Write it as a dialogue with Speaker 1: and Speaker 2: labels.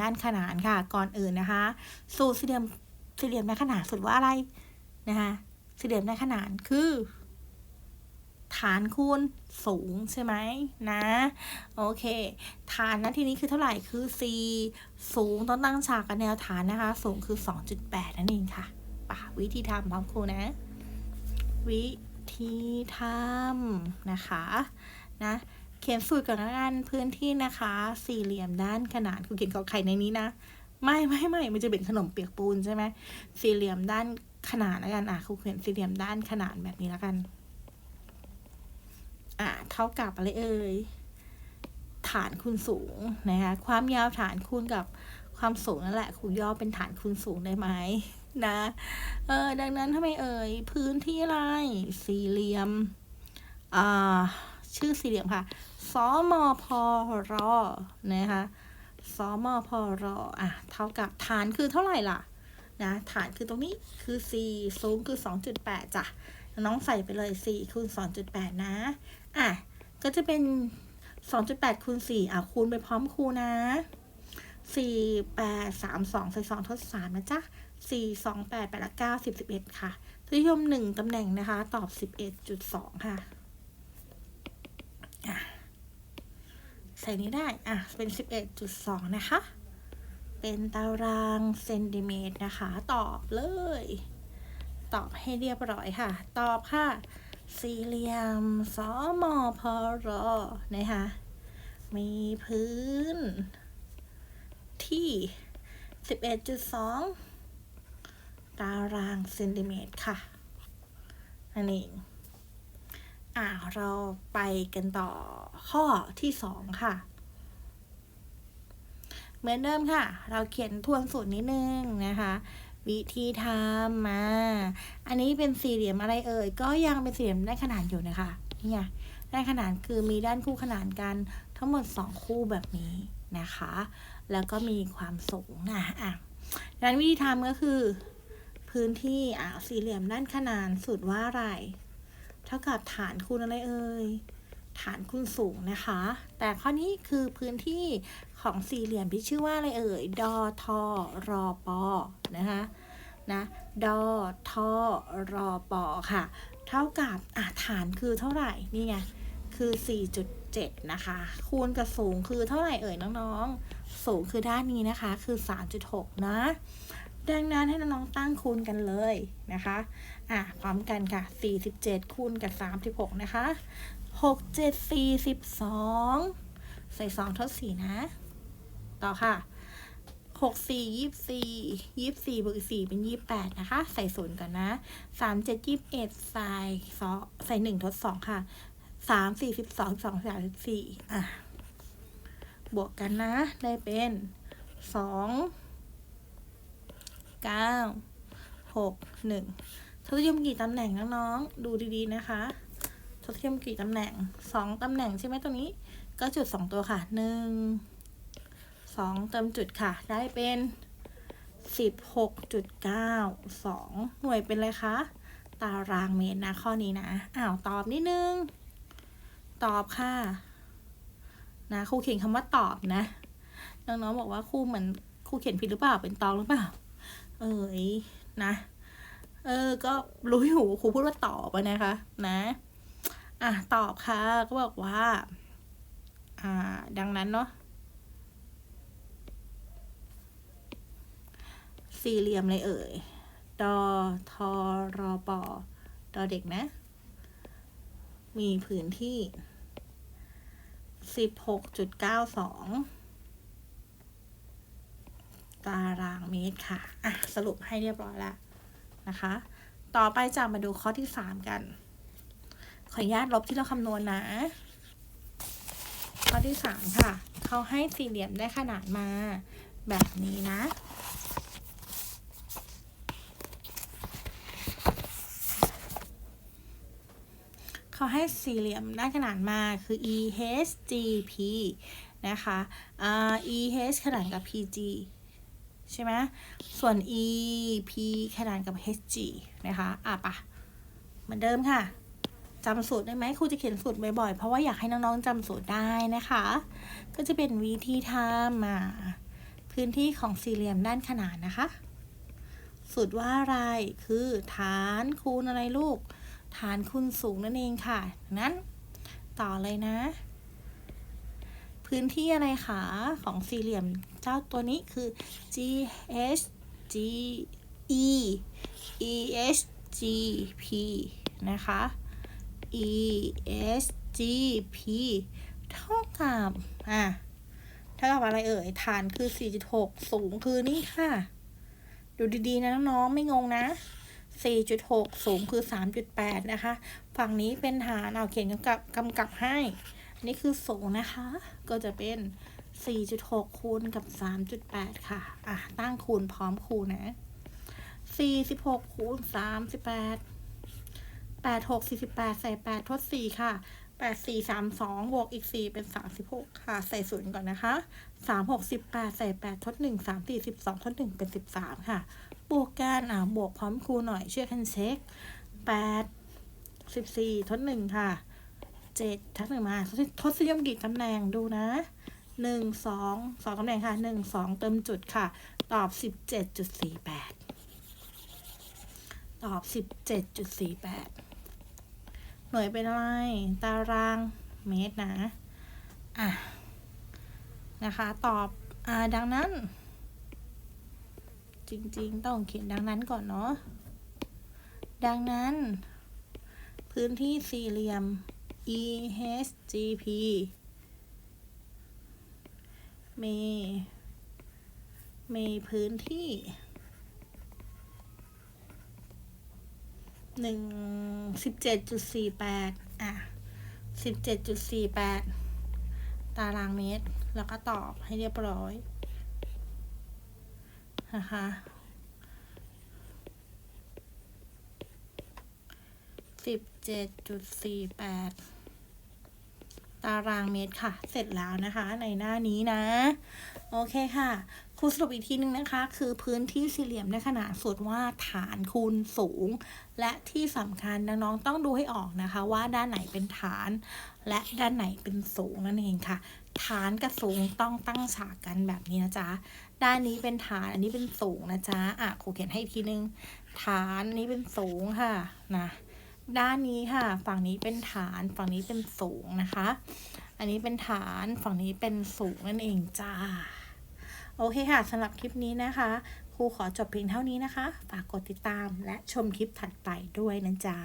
Speaker 1: ด้านขนานค่ะ ก่อนอื่นนะคะ สูตรสี่เหลี่ยมสี่เหลี่ยมด้านขนานสูตรว่าอะไรนะคะสี่เหลี่ยมด้านขนานคือ ฐานคูณสูงใช่ไหมนะ โอเค ฐานนะทีนี้คือเท่าไหร่คือ c สูงต้องตั้งฉากกับแนวฐานนะคะ สูงคือ 2.8 นั่นเองค่ะป่ะวิธีทำพร้อมครูนะ วิธีทำนะคะ นะ เขียนสูตรก่อนละกันพื้นที่นะคะ สี่เหลี่ยมด้านขนานคุณเขียนกอไข่ในนี้นะ ไม่ไม่ไม่มันจะเป็นขนมเปียกปูนใช่ไหมสี่เหลี่ยมด้านขนานแล้วกันอะครูเขียนสี่เหลี่ยมด้านขนานแบบนี้แล้วกัน อะเท่ากับอะไรเอ่ยฐานคูณสูงนะคะความยาวฐานคูณกับความสูงนั่นแหละครูย่อเป็นฐานคูณสูงได้ไหมนะเออดังนั้นทำไมเอ่ยพื้นที่อะไรสี่เหลี่ยมอ่าชื่อสี่เหลี่ยมค่ะ สมพรนะคะสมพรอะเท่ากับฐานคือเท่าไหร่ล่ะนะฐานคือตรงนี้คือ 4 สูงคือ 2.8จ้ะน้องใส่ไปเลย 4 คูณ 2.8 นะ อะ ก็จะเป็น 2.8 คูณ 4 อะ คูณไปพร้อมคูณนะ 4 8 3 2 ใส่ 2 ทด3นะจ๊ะ 4 2 8 8ละ9 10 11 ค่ะทุนิยม 1 ตำแหน่งนะคะ ตอบ 11.2 ค่ะ ใส่นี้ได้ อะ เป็น 11.2 นะคะ เป็นตารางเซนติเมตรนะคะ ตอบเลย ตอบให้เรียบร้อยค่ะ ตอบค่ะ สี่เหลี่ยมสมพรนะคะ มีพื้น ที่ 11.2 ตารางเซนติเมตรค่ะนั่นเอ่าเราไปกันต่อข้อที่สองค่ะ เหมือนเดิมค่ะ เราเขียนทวนสูตรนิดนึงนะคะวิธีทำมา อันนี้เป็นสี่เหลี่ยมอะไรเอ่ย ก็ยังเป็นสี่เหลี่ยมได้ขนานอยู่นะคะ นี่ไงได้ขนานคือมีด้านคู่ขนานกันทั้งหมดสองคู่แบบนี้นะคะ แล้วก็มีความสูงนะอะดังนั้นวิธีทำก็คือ พื้นที่อะสี่เหลี่ยมด้านขนานสูตรว่าอะไร เท่ากับฐานคูณอะไรเอ่ยฐานคูณสูงนะคะ แต่ข้อนี้คือพื้นที่ของสี่เหลี่ยมที่ชื่อว่าอะไรเอ่ย ดอทอรอปอนะคะนะดอทอรอปอค่ะ เท่ากับอะฐานคือเท่าไหร่ นี่ไง คือ 4.7 นะคะ คูณกับสูงคือเท่าไหร่เอ่ยน้องๆ สูงคือด้านนี้นะคะ คือ 3.6 นะ ดังนั้นให้น้องๆตั้งคูณกันเลยนะคะ อะพร้อมกันค่ะ 47 คูณกับ 36 นะคะ 6 7 42ใส่ 2 ทด 4 นะ ต่อค่ะหกสี่ยี่สี่ยี่สี่บวกอีกสี่เป็นยี่แปดนะคะ ใส่ศูนย์ก่อนนะสามเจ็ดยี่สิบเอ็ดใส่สองใส่หนึ่งทดสองค่ะสามสี่สิบสองสองสามสิบสี่อะ บวกกันนะ ได้เป็นสอง เก้าหกหนึ่งทศนิยมกี่ตำแหน่งน้องๆดูดีๆนะคะทศนิยมกี่ตำแหน่งสองตำแหน่งใช่ไหมตรงนี้ ก็จุดสองตัวค่ะหนึ่งสองเติมจุดค่ะ ได้เป็นสิบหกจุดเก้าสองหน่วยเป็นอะไรคะตารางเมตรนะข้อนี้นะอ้าวตอบนิดนึง ตอบค่ะ นะครูเขียนคำว่าตอบนะน้องๆบอกว่าครูเหมือนครูเขียนผิดหรือเปล่าเป็นตองหรือเปล่า เอ้ยนะ เออ ก็รู้อยู่ครูพูดว่าตอบนะคะ นะอะตอบค่ะ ก็บอกว่า อ่า ดังนั้นเนาะสี่เหลี่ยมเลยเอ่ย ดอทอรอปอดอเด็กนะ มีพื้นที่สิบหกจุดเก้าสอง ตารางเมตรค่ะ อะ สรุปให้เรียบร้อยแล้วนะคะ ต่อไปจะมาดูข้อที่สามกัน ขออนุญาตลบที่เราคำนวณนะข้อที่สามค่ะ เขาให้สี่เหลี่ยมได้ขนาดมาแบบนี้นะเขาให้สี่เหลี่ยมได้ขนานมาคือ EHGP นะคะอ่า EH ขนานกับ PG ใช่ไหมส่วน EP ขนานกับ HG นะคะ อะปะเหมือนเดิมค่ะจำสูตรได้ไหมครูจะเขียนสูตรบ่อยๆ เพราะว่าอยากให้น้องๆจำสูตรได้นะคะ ก็จะเป็นวิธีทำมาพื้นที่ของสี่เหลี่ยมด้านขนานนะคะ สูตรว่าอะไรคือฐานคูณอะไรลูก ฐานคูณสูงนั่นเองค่ะ นั้น ต่อเลยนะ พื้นที่อะไรคะของสี่เหลี่ยมเจ้าตัวนี้คือ G H G E E H G P นะคะ E S G P เท่ากับอะเท่ากับอะไรเอ่ย ฐานคือ 4.6 สูงคือนี่ค่ะ ดูดีๆ นะน้องๆไม่งงนะ 4.6 สูงคือ 3.8 นะคะ ฝั่งนี้เป็นฐานเอาเขียนกำกับกำกับให้ อันนี้คือสูงนะคะ ก็จะเป็น 4.6 คูณกับ 3.8 ค่ะ อะ ตั้งคูณพร้อมคูณนะ 46 คูณ 38 86 48 ใส่ 8 ทด 4 ค่ะ 8 4 3 2 บวกอีก 4 เป็น 36 ค่ะ ใส่ศูนย์ก่อนนะคะ 3 6 18 ใส่ 8 ทด 1 3 4 12 ทด 1 เป็น 13 ค่ะ บวกกัน อะบวกพร้อมคูณหน่อยช่วยกันเช็ค 8 14 ทด 1 ค่ะ 7ทักหนึ่งมาทศนิยมกี่ตำแหน่งดูนะ1 2 2ตำแหน่งค่ะ1 2เติมจุดค่ะ ตอบ17.48ตอบ17.48หน่วยเป็นอะไร ตารางเมตรนะ อะ นะคะ ตอบ อ่า ดังนั้น จริง ๆ ต้องเขียนดังนั้นก่อนเนาะ ดังนั้น พื้นที่สี่เหลี่ยม EHGP มีมีพื้นที่หนึ่งสิบเจ็ดจุดสี่แปดอะสิบเจ็ดจุดสี่แปดตารางเมตร แล้วก็ตอบให้เรียบร้อย นะคะ สิบเจ็ดจุดสี่แปด ตารางเมตรค่ะ เสร็จแล้วนะคะ ในหน้านี้นะ โอเคค่ะครูสรุปอีกทีนึงนะคะ คือพื้นที่สี่เหลี่ยมในขนาดสูตรว่าฐานคูณสูง และที่สำคัญน้องๆต้องดูให้ออกนะคะ ว่าด้านไหนเป็นฐาน และด้านไหนเป็นสูงนั่นเองค่ะ ฐานกับสูงต้องตั้งฉากกันแบบนี้นะจ๊ะด้านนี้เป็นฐานอันนี้เป็นสูงนะจ๊ะอะครูเขียนให้อีกทีนึง ฐานนี้เป็นสูงค่ะนะ ด้านนี้ค่ะ ฝั่งนี้เป็นฐาน ฝั่งนี้เป็นสูงนะคะ อันนี้เป็นฐาน ฝั่งนี้เป็นสูงนั่นเองจ้า โอเคค่ะสำหรับคลิปนี้นะคะ ครูขอจบเพียงเท่านี้นะคะ ฝากกดติดตามและชมคลิปถัดไปด้วยนะจ๊ะ